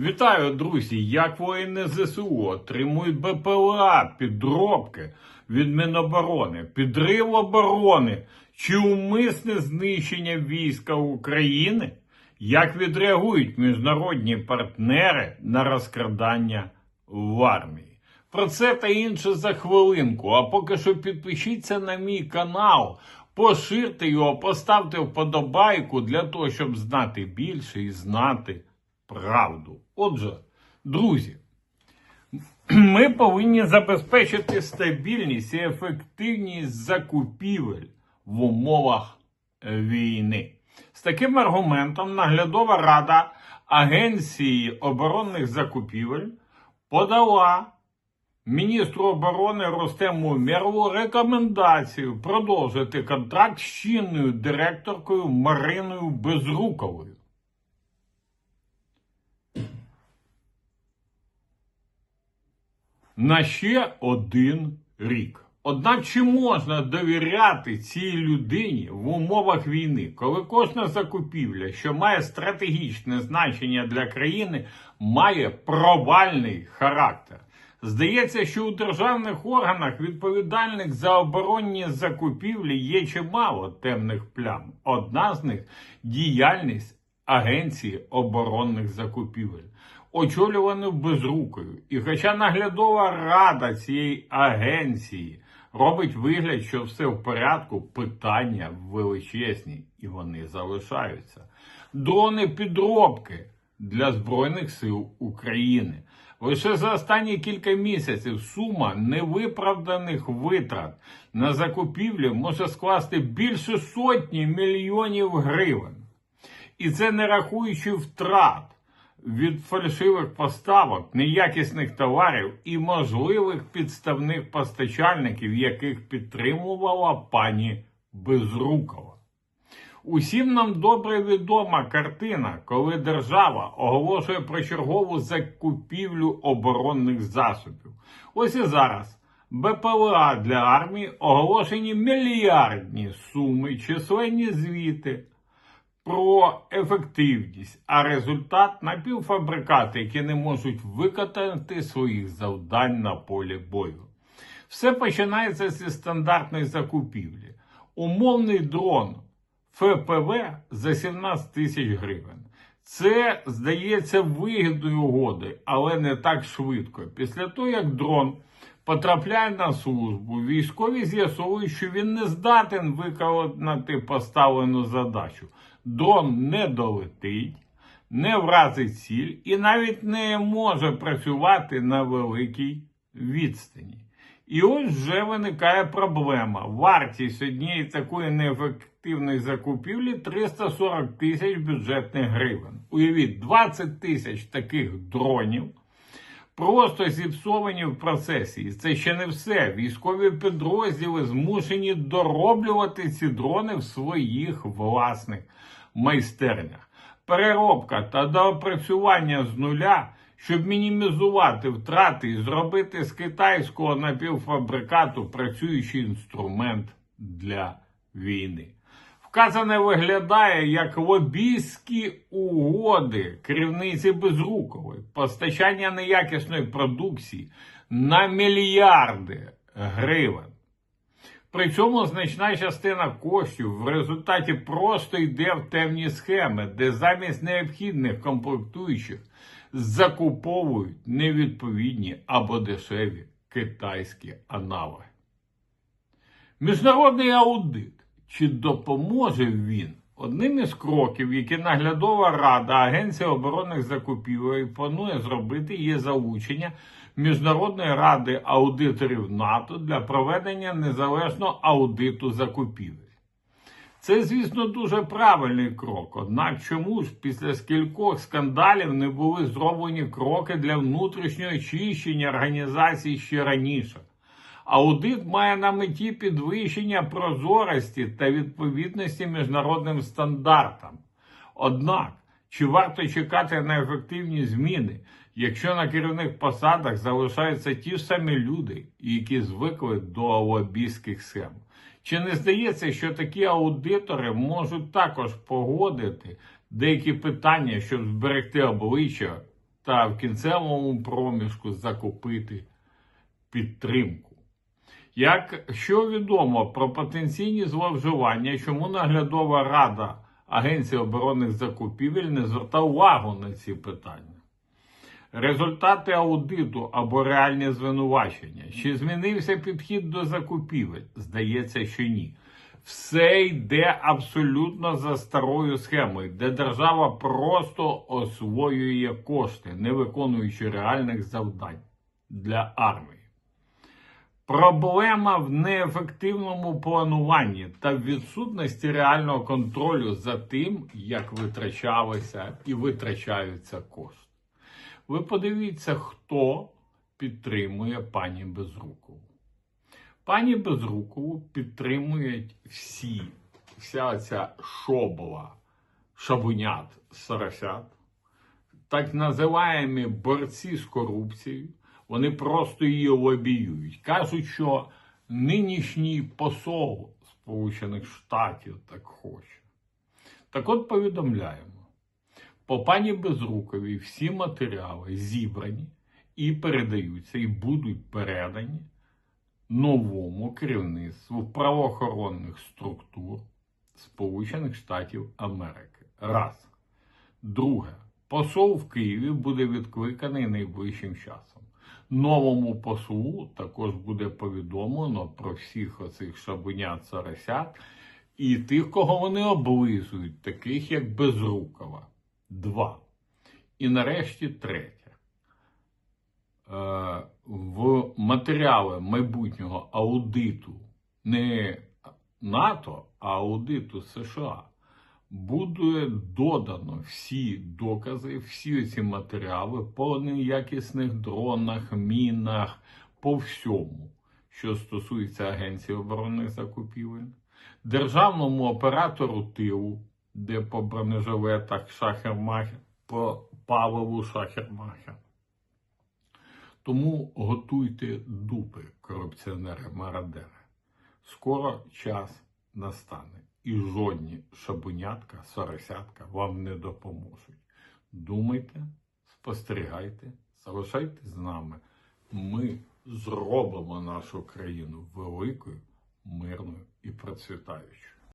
Вітаю, друзі! Як воїни ЗСУ отримують БПЛА, підробки від Міноборони, підрив оборони чи умисне знищення війська України? Як відреагують міжнародні партнери на розкрадання в армії? Про це та інше за хвилинку. А поки що підпишіться на мій канал, поширте його, поставте вподобайку для того, щоб знати більше і знати правду. Отже, друзі, ми повинні забезпечити стабільність і ефективність закупівель в умовах війни. З таким аргументом наглядова рада Агенції оборонних закупівель подала міністру оборони Ростему Умєрову рекомендацію продовжити контракт з чинною директоркою Мариною Безруковою. На ще один рік. Однак чи можна довіряти цій людині в умовах війни, коли кожна закупівля, що має стратегічне значення для країни, має провальний характер? Здається, що у державних органах, відповідальних за оборонні закупівлі, є чимало темних плям. Одна з них діяльність Агенції оборонних закупівель очолювану безрукою. І хоча наглядова рада цієї агенції робить вигляд, що все в порядку, питання величезні і вони залишаються. Дрони підробки для Збройних сил України. Лише за останні кілька місяців сума невиправданих витрат на закупівлю може скласти більше сотні мільйонів гривень. І це не рахуючи втрат від фальшивих поставок, неякісних товарів і можливих підставних постачальників, яких підтримувала пані Безрукова. Усім нам добре відома картина, коли держава оголошує про чергову закупівлю оборонних засобів. Ось і зараз БПЛА для армії оголошені мільярдні суми, численні звіти про ефективність, а результат напівфабрикати, які не можуть виконати своїх завдань на полі бою. Все починається зі стандартної закупівлі. Умовний дрон ФПВ за 17 тисяч гривень. Це здається вигідною угодою, але не так швидко. Після того, як дрон потрапляє на службу, військові з'ясовують, що він не здатен виконати поставлену задачу. Дрон не долетить, не вразить ціль і навіть не може працювати на великій відстані. І ось вже виникає проблема. Вартість однієї такої неефективної закупівлі 340 тисяч бюджетних гривень. Уявіть, 20 тисяч таких дронів просто зіпсовані в процесі. І це ще не все. Військові підрозділи змушені дороблювати ці дрони в своїх власних майстернях. Переробка та доопрацювання з нуля, щоб мінімізувати втрати і зробити з китайського напівфабрикату працюючий інструмент для війни. Вказане виглядає як лобійські угоди керівниці Безрукової, постачання неякісної продукції на мільярди гривень. При цьому значна частина коштів в результаті просто йде в темні схеми, де замість необхідних комплектуючих закуповують невідповідні або дешеві китайські аналоги. Міжнародний аудит. Чи допоможе він? Одним із кроків, які наглядова рада Агенції оборонних закупівель планує зробити, є залучення Міжнародної ради аудиторів НАТО для проведення незалежного аудиту закупівель. Це, звісно, дуже правильний крок. Однак чому ж після скількох скандалів не були зроблені кроки для внутрішнього очищення організації ще раніше? Аудит має на меті підвищення прозорості та відповідності міжнародним стандартам. Однак, чи варто чекати на ефективні зміни, якщо на керівних посадах залишаються ті самі люди, які звикли до лобійських схем? Чи не здається, що такі аудитори можуть також погодити деякі питання, щоб зберегти обличчя та в кінцевому проміжку закупити підтримку. Як що відомо про потенційні зловживання, чому наглядова рада Агенції оборонних закупівель не звертає увагу на ці питання? Результати аудиту або реальні звинувачення. Чи змінився підхід до закупівель? Здається, що ні. Все йде абсолютно за старою схемою, де держава просто освоює кошти, не виконуючи реальних завдань для армії. Проблема в неефективному плануванні та відсутності реального контролю за тим, як витрачалися і витрачаються кошти. Ви подивіться, хто підтримує пані Безрукову. Пані Безрукову підтримують всі, вся ця шобова шабунят соросят, так називаємі борці з корупцією. Вони просто її лобіюють. Кажуть, що нинішній посол Сполучених Штатів так хоче. Так от повідомляємо. По пані Безруковій всі матеріали зібрані і передаються, і будуть передані новому керівництву правоохоронних структур Сполучених Штатів Америки. Раз. Друге. Посол в Києві буде відкликаний найближчим часом. Новому послу також буде повідомлено про всіх оцих шабунят царасят і тих, кого вони облизують, таких як Безрукова. Два. І нарешті третє. Е, в матеріали майбутнього аудиту не НАТО, а аудиту США буде додано всі докази, всі ці матеріали по неякісних дронах, мінах, по всьому, що стосується Агенції оборонних закупівель, державному оператору тилу, де по бронежилетах Шахермахер, по паливу Шахермахер. Тому готуйте дупи, корупціонери-мародери. Скоро час настане. І жодні шабунятка, соросятка вам не допоможуть. Думайте, спостерігайте, залишайтесь з нами. Ми зробимо нашу країну великою, мирною і процвітаючою.